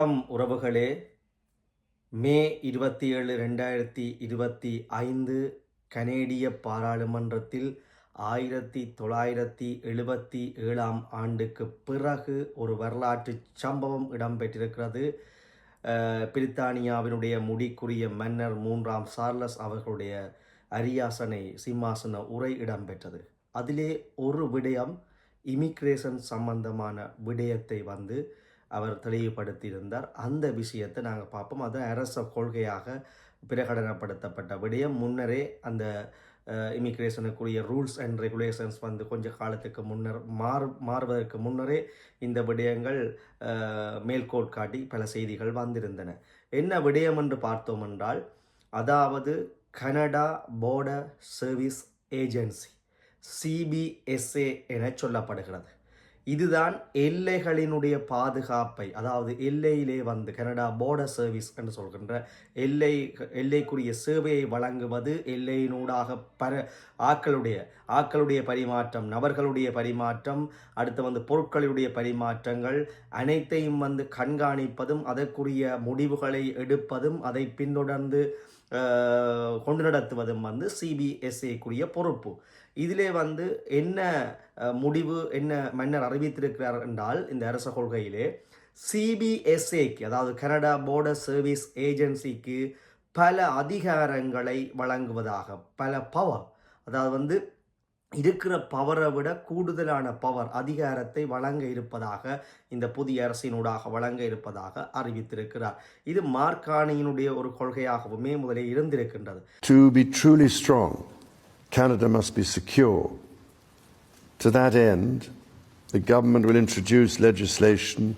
வணக்கம் உறவுகளே. மே இருபத்தி ஏழு ரெண்டாயிரத்தி இருபத்தி ஐந்து கனேடிய பாராளுமன்றத்தில் ஆயிரத்தி தொள்ளாயிரத்தி எழுபத்தி ஏழாம் ஆண்டுக்கு பிறகு ஒரு வரலாற்று சம்பவம் இடம்பெற்றிருக்கிறது. பிரித்தானியாவினுடைய முடிக்குரிய மன்னர் மூன்றாம் சார்லஸ் அவர்களுடைய அரியாசனை சிம்மாசன உரை இடம்பெற்றது. அதிலே ஒரு விடயம் இமிக்ரேஷன் சம்பந்தமான விடயத்தை வந்து அவர் தெளிவுபடுத்தியிருந்தார். அந்த விஷயத்தை நாங்கள் பார்ப்போம். அது அரச கொள்கையாக பிரகடனப்படுத்தப்பட்ட விடயம். முன்னரே அந்த இமிக்ரேஷனுக்குரிய ரூல்ஸ் அண்ட் ரெகுலேஷன்ஸ் வந்து கொஞ்ச காலத்துக்கு முன்னர் மாறு மாறுவதற்கு முன்னரே இந்த விடயங்கள் மேல்கோட் காட்டி பல செய்திகள் வந்திருந்தன. என்ன விடயம் என்று பார்த்தோம் என்றால் அதாவது Canada Border Service Agency CBSA என சொல்லப்படுகிறது. இதுதான் எல்லைகளினுடைய பாதுகாப்பை அதாவது எல்லையிலே வந்து கனடா போர்டர் சர்வீஸ் என்று சொல்கின்ற எல்லை எல்லைக்குரிய சேவையை வழங்குவது எல்லையினூடாக பர ஆக்களுடைய ஆக்களுடைய பரிமாற்றம் நபர்களுடைய பரிமாற்றம் அடுத்து வந்து பொருட்களுடைய பரிமாற்றங்கள் அனைத்தையும் வந்து கண்காணிப்பதும் அதற்குரிய முடிவுகளை எடுப்பதும் அதை பின்தொடர்ந்து கொண்டு நடத்துவதும் வந்து சிபிஎஸ்ஏக்குரிய பொறுப்பு. இதிலே வந்து என்ன முடிவு என்ன மன்னர் அறிவித்திருக்கிறார் என்றால் இந்த அரச கொள்கையிலே சிபிஎஸ்ஏக்கு அதாவது கனடா போர்டர் சர்வீஸ் ஏஜென்சிக்கு பல அதிகாரங்களை வழங்குவதாக பல பவர் அதாவது வந்து இருக்கிற பவரை விட கூடுதலான பவர் அதிகாரத்தை வழங்க இருப்பதாக இந்த புதிய அரசினூடாக வழங்க இருப்பதாக அறிவித்திருக்கிறார். இது மார்க்கானியினுடைய ஒரு கொள்கையாகவுமே முதலில் இருந்திருக்கின்றது. To Canada must be secure. To that end, the government will introduce legislation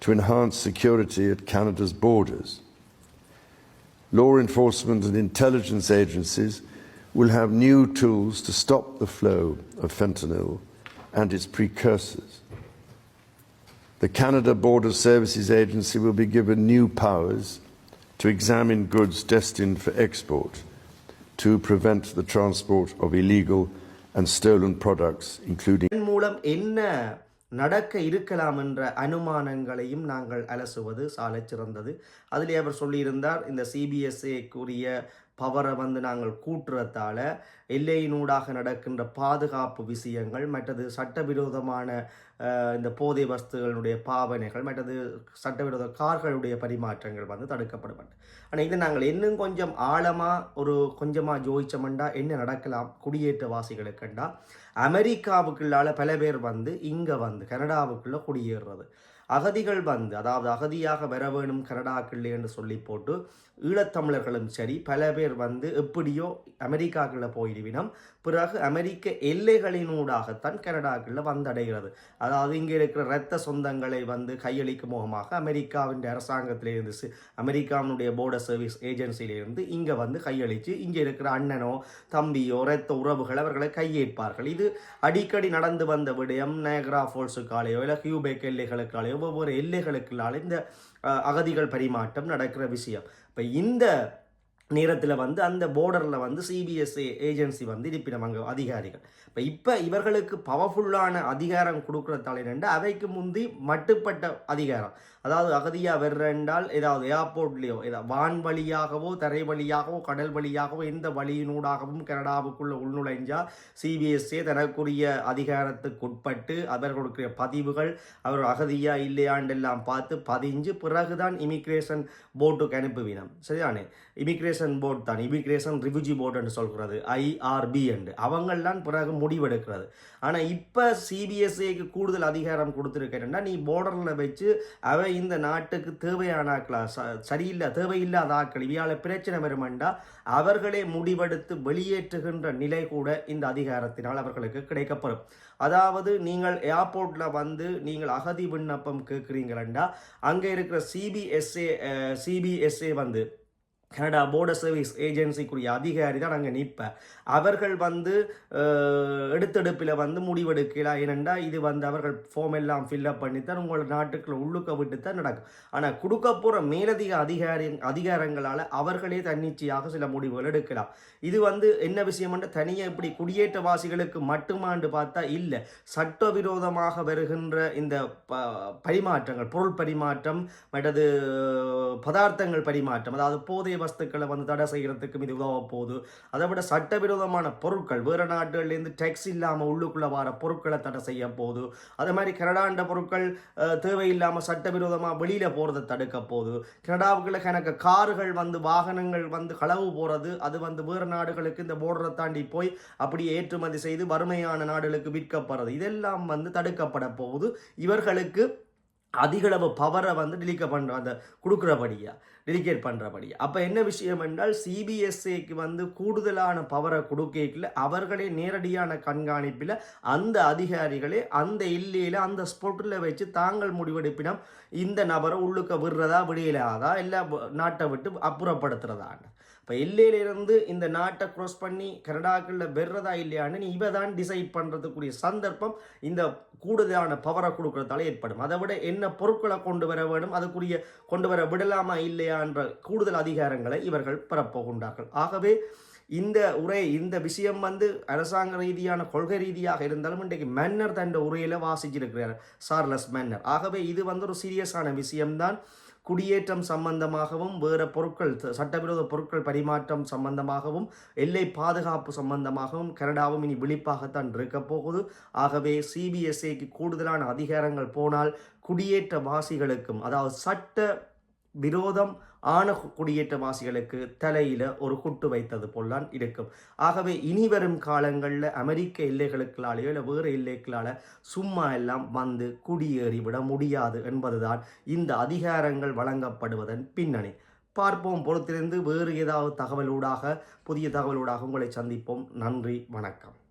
to enhance security at Canada's borders. Law enforcement and intelligence agencies will have new tools to stop the flow of fentanyl and its precursors. The Canada Border Services Agency will be given new powers to examine goods destined for export to prevent the transport of illegal and stolen products, including இதன் மூலம் என்ன நடக்க இருக்கலாம் என்ற அனுமானங்களையும் நாங்கள் அலசுவது சாலச் சிறந்தது. அதிலே அவர் சொல்லியிருந்தார் இந்த சிபிஎஸ்ஏக்குரிய பவரை வந்து நாங்கள் கூட்டுறதால எல்லையினூடாக நடக்கின்ற பாதுகாப்பு விஷயங்கள் மற்றது சட்டவிரோதமான இந்த போதை வஸ்துகளுடைய பாவனைகள் மற்றது சட்டவிரோத கார்களுடைய பரிமாற்றங்கள் வந்து தடுக்கப்படும் ஆனால் இது நாங்கள் இன்னும் கொஞ்சம் ஆழமாக ஒரு கொஞ்சமாக ஜோதிச்சோம்டா என்ன நடக்கலாம்? குடியேற்றவாசிகளுக்குண்டா அமெரிக்காவுக்குள்ளால பல பேர் வந்து இங்கே வந்து கனடாவுக்குள்ளே குடியேறுறது. அகதிகள் வந்து அதாவது அகதியாக வர வேணும் கனடாக்குள்ளே என்று சொல்லி போட்டு ஈழத்தமிழர்களும் சரி பல பேர் வந்து எப்படியோ அமெரிக்காக்குள்ள போயிடுவினம். பிறகு அமெரிக்க எல்லைகளினூடாகத்தான் கனடாக்குள்ள வந்தடைகிறது. அதாவது இங்கே இருக்கிற இரத்த சொந்தங்களை வந்து கையளிக்கும் முகமாக அமெரிக்காவின் அரசாங்கத்திலிருந்து அமெரிக்காவினுடைய போர்டர் சர்வீஸ் ஏஜென்சியிலிருந்து இங்கே வந்து கையளித்து இங்கே இருக்கிற அண்ணனோ தம்பியோ இரத்த உறவுகள் அவர்களை கையேற்பார்கள். இது அடிக்கடி நடந்து வந்த விடயம் நயக்ரா ஃபோல்ஸுக்காலேயோ இல்லை கியூபேக் எல்லைகளுக்காலேயோ ஒவ்வொரு எல்லைகளுக்குள்ளால இந்த அகதிகள் பரிமாற்றம் நடக்கிற விஷயம். இப்போ இந்த நேரத்தில் வந்து அந்த போர்டரில் வந்து சிபிஎஸ்ஏ ஏஜென்சி வந்து இருப்பிடம் அங்கே அதிகாரிகள். இப்போ இப்போ இவர்களுக்கு பவர்ஃபுல்லான அதிகாரம் கொடுக்குறதால என்னென்னா அவைக்கு முந்தி மட்டுப்பட்ட அதிகாரம். அதாவது அகதியாக வெர்ரென்றால் ஏதாவது ஏர்போர்ட்லேயோ ஏதாவது வான் வழியாகவோ தரை வழியாகவோ கடல் வழியாகவோ எந்த வழியினூடாகவும் கனடாவுக்குள்ளே உள்நுழைஞ்சால் சிபிஎஸ்ஏ தனக்குரிய அதிகாரத்துக்குட்பட்டு அவர்களுடைய பதிவுகள் அவர் அகதியா இல்லையாண்டெல்லாம் பார்த்து பதிஞ்சு பிறகுதான் இமிக்ரேஷன் போர்ட்டுக்கு அனுப்புவினம். சரிதானே? இமிக்ரேஷன் போர்ட் தான். இமிக்ரேஷன் ரிவ்யூஜி போர்டுன்னு சொல்கிறது. ஐஆர்பி என்று. அவங்கள்லாம் பிறகு முடிவெடுக்கிறது. ஆனால் இப்போ சிபிஎஸ்ஏக்கு கூடுதல் அதிகாரம் கொடுத்துருக்கேன்னா நீ போர்டரில் வச்சு அவை இந்த நாட்டுக்கு தேவையான ஆக்களா ச- சரியில்லை தேவையில்லாத ஆக்கள் இவையால் பிரச்சனை வருமெண்டா அவர்களே முடிவெடுத்து வெளியேற்றுகின்ற நிலை கூட இந்த அதிகாரத்தினால் அவர்களுக்கு கிடைக்கப்படும் அதாவது நீங்கள் ஏர்போர்ட்டில் வந்து நீங்கள் அகதி விண்ணப்பம் கேட்குறீங்களா அங்கே இருக்கிற சிபிஎஸ்ஏ சிபிஎஸ்ஏ வந்து கனடா போர்டர் சர்வீஸ் ஏஜென்சிக்குரிய அதிகாரி தான் நாங்கள் நிற்பேன் அவர்கள் வந்து எடுத்தெடுப்பில் வந்து முடிவெடுக்கலாம் ஏனென்றால் இது வந்து அவர்கள் ஃபார்ம் எல்லாம் ஃபில்அப் பண்ணித்தான் உங்களோட நாட்டுக்குள்ள உள்ளுக்க விட்டு தான் நடக்கும். ஆனால் கொடுக்க போகிற மேலதிக அதிகாரி அதிகாரங்களால் அவர்களே தன்னிச்சையாக சில முடிவுகள் எடுக்கலாம். இது வந்து என்ன விஷயம்னு தனியாக இப்படி குடியேற்றவாசிகளுக்கு மட்டுமாண்டு பார்த்தா இல்லை. சட்டவிரோதமாக வருகின்ற இந்த ப பரிமாற்றங்கள் பொருள் பரிமாற்றம் மற்றது பதார்த்தங்கள் பரிமாற்றம் அதாவது போதைய வஸ்துக்களை வந்து தடை செய்கிறதுக்கும் இது உதவ போகுது. அதை விட சட்டவிரோதமான பொருட்கள் வேறு நாடுகள்லேருந்து டேக்ஸ் இல்லாமல் உள்ளுக்குள்ளே வர பொருட்களை தடை செய்ய போகுது. அதே மாதிரி கனடாண்ட பொருட்கள் தேவையில்லாமல் சட்டவிரோதமாக வெளியில் போகிறத தடுக்க போகுது. கனடாவுக்குள்ள கணக்கு கார்கள் வந்து வாகனங்கள் வந்து களவு போகிறது அது வந்து வேறு நாடுகளுக்கு இந்த போர்டரை தாண்டி போய் அப்படியே ஏற்றுமதி செய்து வறுமையான நாடுகளுக்கு விற்கப்படுறது இதெல்லாம் வந்து தடுக்கப்பட போகுது. இவர்களுக்கு அதிகளவு பவரை வந்து டிலிக்க பண்ணுற அந்த கொடுக்குறபடியா டெலிகேட் பண்ணுறபடியாக அப்போ என்ன விஷயம் என்றால் சிபிஎஸ்சிக்கு வந்து கூடுதலான பவரை கொடுக்கல அவர்களே நேரடியான கண்காணிப்பில் அந்த அதிகாரிகளே அந்த இல்லையில் அந்த ஸ்பொட்டில் வச்சு தாங்கள் முடிவெடுப்பினம் இந்த நபரை உள்ளுக்க விடுறதா விடையிலாதா இல்லை நாட்டை விட்டு அப்புறப்படுத்துறதான்னு. இப்போ எல்லையிலிருந்து இந்த நாட்டை க்ராஸ் பண்ணி கனடாக்களில் வெறதா இல்லையான்னு இவ தான் டிசைட் பண்ணுறதுக்குரிய சந்தர்ப்பம் இந்த கூடுதலான பவரை கொடுக்குறதால ஏற்படும். அதை விட என்ன பொருட்களை கொண்டு வர வேண்டும் அதுக்குரிய கொண்டு வர விடலாமா இல்லையான்ற கூடுதல் அதிகாரங்களை இவர்கள் பெறப்போகின்றார்கள். ஆகவே இந்த உரை இந்த விஷயம் வந்து அரசாங்க ரீதியான கொள்கை ரீதியாக இருந்தாலும் இன்றைக்கு மன்னர் தன் உரையில வாசிச்சிருக்கிறார். சார்லஸ் மன்னர். ஆகவே இது வந்து ஒரு சீரியஸான விஷயம்தான். குடியேற்றம் சம்பந்தமாகவும் வேறு பொருட்கள் சட்டவிரோத பொருட்கள் பரிமாற்றம் சம்பந்தமாகவும் எல்லை பாதுகாப்பு சம்பந்தமாகவும் கனடாவும் இனி விழிப்பாகத்தான் இருக்க போகுது. ஆகவே சிபிஎஸ்ஏக்கு கூடுதலான அதிகாரங்கள் போனால் குடியேற்றவாசிகளுக்கும் அதாவது சட்ட விரோதம் ஆன குடியேற்றவாசிகளுக்கு தலையில ஒரு குட்டு வைத்தது போல்தான் இருக்கும். ஆகவே இனி வரும் காலங்களில் அமெரிக்க எல்லைகளுக்களாலேயோ இல்லை வேறு எல்லைகளால சும்மா எல்லாம் வந்து குடியேறி விட முடியாது என்பதுதான் இந்த அதிகாரங்கள் வழங்கப்படுவதன் பின்னணி. பார்ப்போம். பொறுத்திருந்து வேறு ஏதாவது தகவலூடாக புதிய தகவலூடாக உங்களை சந்திப்போம். நன்றி. வணக்கம்.